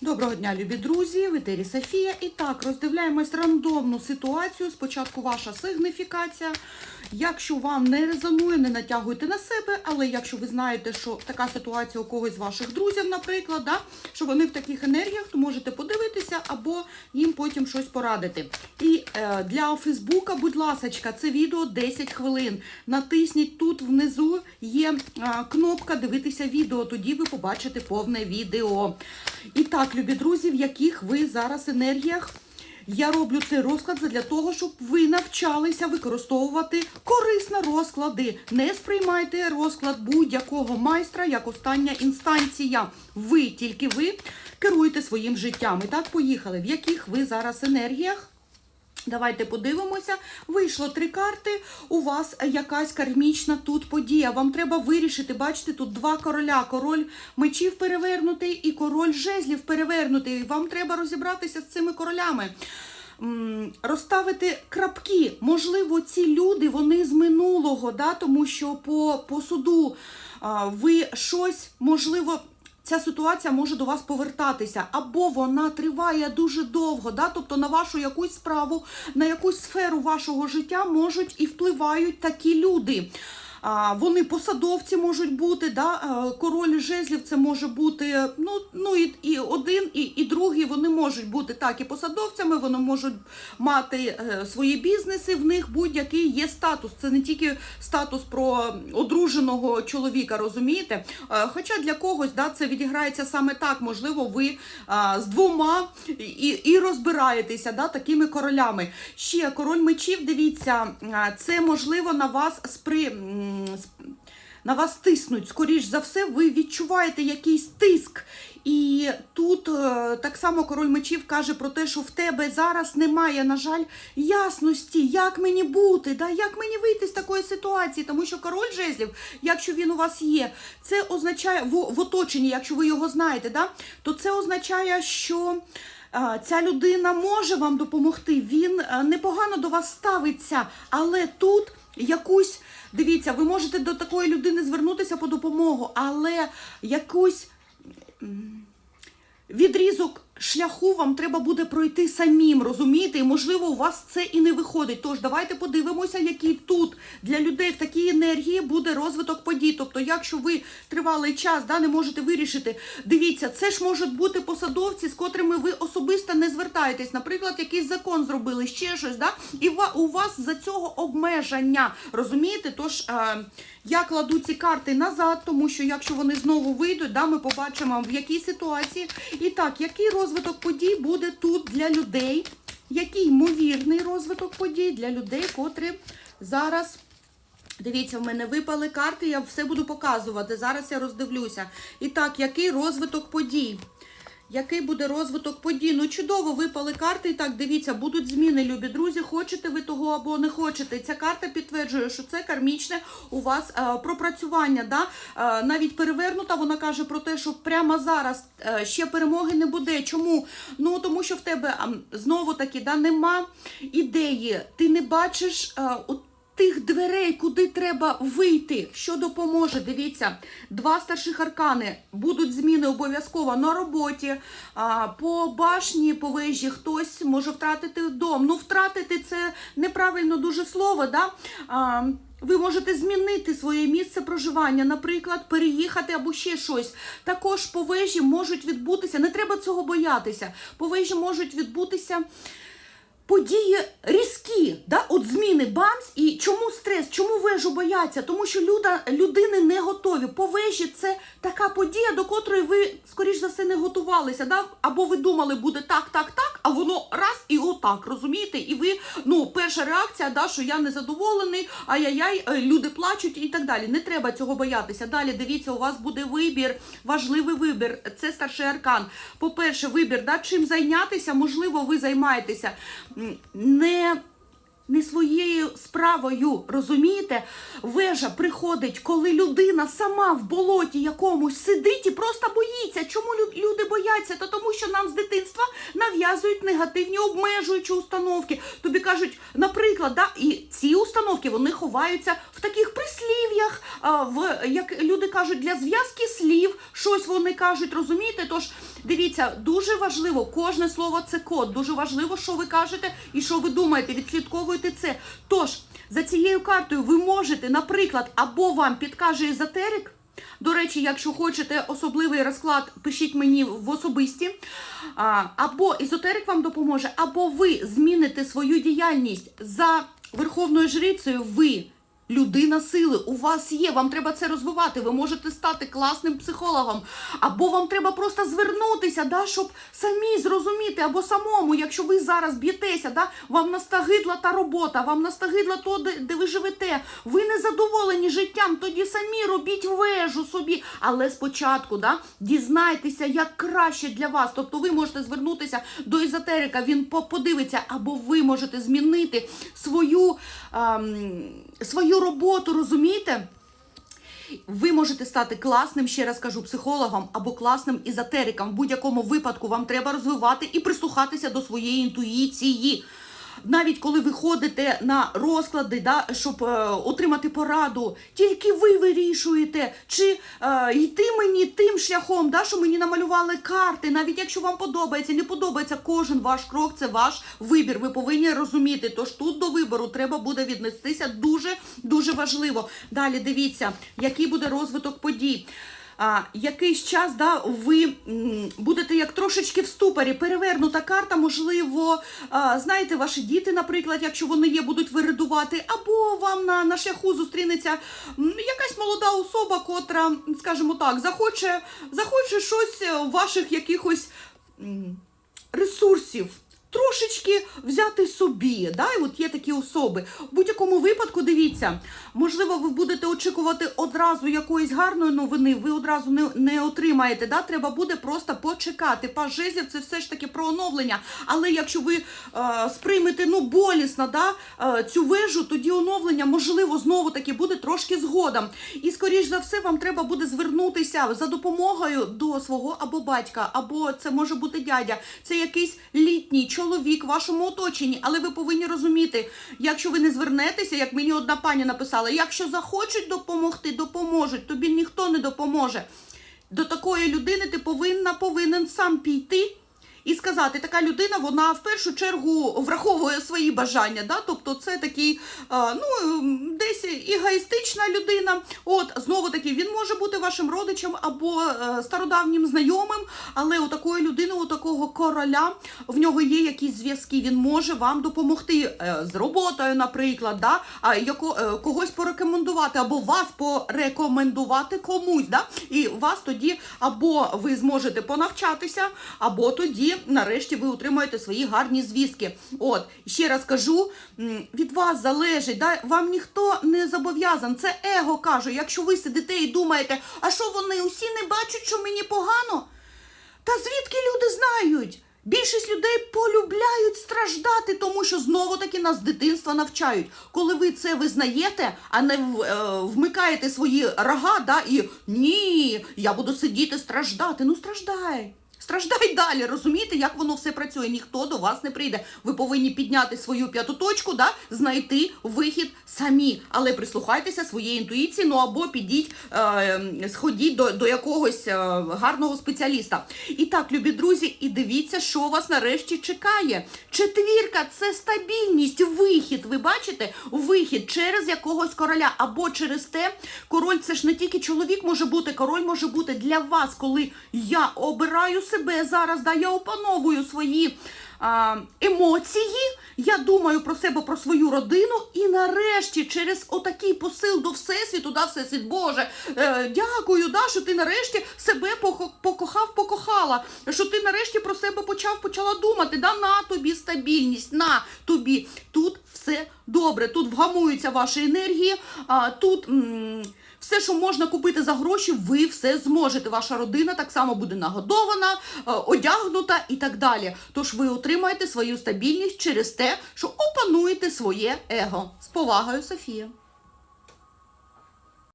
Доброго дня, любі друзі! В етері Софія. І так, роздивляємось рандомну ситуацію. Спочатку ваша сигніфікація. Якщо вам не резонує, не натягуйте на себе, але якщо ви знаєте, що така ситуація у когось з ваших друзів, наприклад, да, що вони в таких енергіях, то можете подивитися або їм потім щось порадити. І для Фейсбука, будь ласочка, це відео 10 хвилин. Натисніть тут внизу є е, кнопка дивитися відео, тоді ви побачите повне відео. І так, любі друзі, в яких ви зараз енергіях. Я роблю цей розклад для того, щоб ви навчалися використовувати корисно розклади. Не сприймайте розклад будь-якого майстра як остання інстанція. Ви, тільки ви керуєте своїм життям. І так, поїхали. В яких ви зараз енергіях? Давайте подивимося. Вийшло три карти. У вас якась кармічна тут подія. Вам треба вирішити. Бачите, тут два короля: король мечів перевернутий і король жезлів перевернутий. Вам треба розібратися з цими королями. Розставити крапки. Можливо, ці люди вони з минулого, да, тому що по, по суду ви щось можливо. Ця ситуація може до вас повертатися, або вона триває дуже довго, да? тобто на вашу якусь справу, на якусь сферу вашого життя можуть і впливають такі люди. Вони посадовці можуть бути, да? король жезлів це може бути ну, ну і, і один, і, і другий вони можуть бути так і посадовцями, вони можуть мати е, свої бізнеси, в них будь-який є статус. Це не тільки статус про одруженого чоловіка, розумієте? Е, хоча для когось да, це відіграється саме так, можливо, ви а, з двома і, і розбираєтеся да, такими королями. Ще король мечів, дивіться, це можливо на вас спри. На вас тиснуть, скоріш за все, ви відчуваєте якийсь тиск. І тут е, так само король мечів каже про те, що в тебе зараз немає, на жаль, ясності, як мені бути, да? як мені вийти з такої ситуації, тому що король жезлів, якщо він у вас є, це означає в, в оточенні, якщо ви його знаєте, да? то це означає, що. е, Ця людина може вам допомогти, він е, непогано до вас ставиться, але тут якусь, дивіться, ви можете до такої людини звернутися по допомогу, але якусь відрізок шляху вам треба буде пройти самим, розумієте? І можливо, у вас це і не виходить. Тож давайте подивимося, який тут для людей в такій енергії буде розвиток подій. Тобто, якщо ви тривалий час да, не можете вирішити, дивіться, це ж можуть бути посадовці, з котрими ви особисто не звертаєтесь. Наприклад, якийсь закон зробили, ще щось, да? і у вас за цього обмеження. Розумієте? Тож е, я кладу ці карти назад, тому що якщо вони знову вийдуть, да, ми побачимо в якій ситуації. І так, який розвиток подій буде тут для людей? Який ймовірний розвиток подій для людей, котрі зараз. Дивіться, в мене випали карти, я все буду показувати. Зараз я роздивлюся. І так, який розвиток подій? Який буде розвиток подій? Ну, чудово, випали карти. І так, дивіться, будуть зміни, любі друзі. Хочете ви того або не хочете. Ця карта підтверджує, що це кармічне у вас е, пропрацювання. Да? Е, навіть перевернута, вона каже про те, що прямо зараз е, ще перемоги не буде. Чому? Ну, тому що в тебе знову таки да, нема ідеї. Ти не бачиш. Е, от тих дверей, куди треба вийти, що допоможе. Дивіться, два старших аркани будуть зміни обов'язково на роботі, по башні, по вежі хтось може втратити дом. Ну, втратити це неправильно дуже слово. Да? Ви можете змінити своє місце проживання, наприклад, переїхати або ще щось. Також по вежі можуть відбутися, не треба цього боятися. По вежі можуть відбутися події різкі, да? от зміни бамс. І чому стрес? Чому вежу бояться? Тому що люда, людини не готові. По вежі це така подія, до котрої ви, скоріш за все, не готувалися. Да? Або ви думали, буде так, так, так, а воно раз і отак, розумієте? І ви, ну, перша реакція, да, що я незадоволений, ай-яй-яй, е, люди плачуть і так далі. Не треба цього боятися. Далі дивіться, у вас буде вибір, важливий вибір. Це старший аркан. По-перше, вибір, да, чим зайнятися, можливо, ви займаєтеся не. Не своєю справою, розумієте? Вежа приходить, коли людина сама в болоті якомусь сидить і просто боїться. Чому люди бояться? Та тому, що нам з дитинства нав'язують негативні обмежуючі установки. Тобі кажуть, наприклад, да, і ці установки вони ховаються в таких прислів'ях, в як люди кажуть, для зв'язки слів, щось вони кажуть, розумієте? Тож дивіться, дуже важливо, кожне слово це код. Дуже важливо, що ви кажете і що ви думаєте. Відслідковуйте це. Тож за цією картою ви можете, наприклад, або вам підкаже езотерик. До речі, якщо хочете особливий розклад, пишіть мені в особисті. Або езотерик вам допоможе, або ви зміните свою діяльність за верховною жрицею. Ви людина сили, у вас є. Вам треба це розвивати. Ви можете стати класним психологом, або вам треба просто звернутися, да, щоб самі зрозуміти, або самому, якщо ви зараз б'єтеся, да, вам настагидла та робота, вам настагидла то, де, де ви живете. Ви не задоволені життям, тоді самі робіть вежу собі. Але спочатку да, дізнайтеся, як краще для вас. Тобто ви можете звернутися до езотерика, він подивиться, або ви можете змінити свою, ем, свою роботу, розумієте? Ви можете стати класним, ще раз кажу, психологом або класним ізотериком. В будь-якому випадку вам треба розвивати і прислухатися до своєї інтуїції. Навіть коли ви ходите на розклади, да, щоб е, отримати пораду, тільки ви вирішуєте, чи е, йти мені тим шляхом, да, що мені намалювали карти, навіть якщо вам подобається, не подобається кожен ваш крок, це ваш вибір. Ви повинні розуміти. Тож тут до вибору треба буде віднестися дуже дуже важливо. Далі дивіться, який буде розвиток подій. А, якийсь час да, ви будете як трошечки в ступорі, перевернута карта, можливо, а, знаєте, ваші діти, наприклад, якщо вони є, будуть виридувати, або вам на, на шляху зустрінеться якась молода особа, котра, скажімо так, захоче, захоче щось е, ваших якихось ресурсів. Трошечки взяти собі, да? і от є такі особи. В будь-якому випадку, дивіться, можливо, ви будете очікувати одразу якоїсь гарної новини, ви одразу не, не отримаєте. Да? Треба буде просто почекати. Паж жезлів це все ж таки про оновлення. Але якщо ви е, сприймете ну, болісно да, е, цю вежу, тоді оновлення, можливо, знову таки буде трошки згодом. І, скоріш за все, вам треба буде звернутися за допомогою до свого або батька, або це може бути дядя. Це якийсь літній чоловік в вашому оточенні, але ви повинні розуміти, якщо ви не звернетеся, як мені одна пані написала, якщо захочуть допомогти, допоможуть, тобі ніхто не допоможе. До такої людини ти повинна повинен сам піти. І сказати, така людина, вона в першу чергу враховує свої бажання. Да? Тобто це такий, а, ну, десь егоїстична людина. От, знову таки, він може бути вашим родичем або е, стародавнім знайомим, але у такої людини, у такого короля, в нього є якісь зв'язки. Він може вам допомогти е, з роботою, наприклад, да? а яко, е, когось порекомендувати, або вас порекомендувати комусь. Да? І вас тоді або ви зможете понавчатися, або тоді, нарешті, ви отримаєте свої гарні звістки. От, ще раз кажу, від вас залежить, да? вам ніхто не зобов'язан. Це его кажу. Якщо ви сидите і думаєте, а що вони усі не бачать, що мені погано? Та звідки люди знають? Більшість людей полюбляють страждати, тому що знову таки нас з дитинства навчають. Коли ви це визнаєте, а не е, вмикаєте свої рога, да, і ні, я буду сидіти страждати. Ну страждай. Страждай далі, розумієте, як воно все працює. Ніхто до вас не прийде. Ви повинні підняти свою п'яту точку, да, знайти вихід самі. Але прислухайтеся своєї інтуїції, ну або підіть, е, сходіть до, до якогось е, гарного спеціаліста. І так, любі друзі, і дивіться, що вас нарешті чекає. Четвірка це стабільність, вихід. Ви бачите? Вихід через якогось короля або через те, король це ж не тільки чоловік може бути, король може бути для вас, коли я обираю себе зараз, да, я опановую свої а, емоції, я думаю про себе, про свою родину, і нарешті через отакий посил до Всесвіту, да, Всесвіт Боже, е, дякую, да, що ти нарешті себе покохав, покохала, що ти нарешті про себе почав, почала думати, да, на тобі стабільність, на тобі. Тут все добре, тут вгамуються ваші енергії, а, тут. м- Все, що можна купити за гроші, ви все зможете. Ваша родина так само буде нагодована, е, одягнута і так далі. Тож ви отримаєте свою стабільність через те, що опануєте своє его. З повагою, Софія.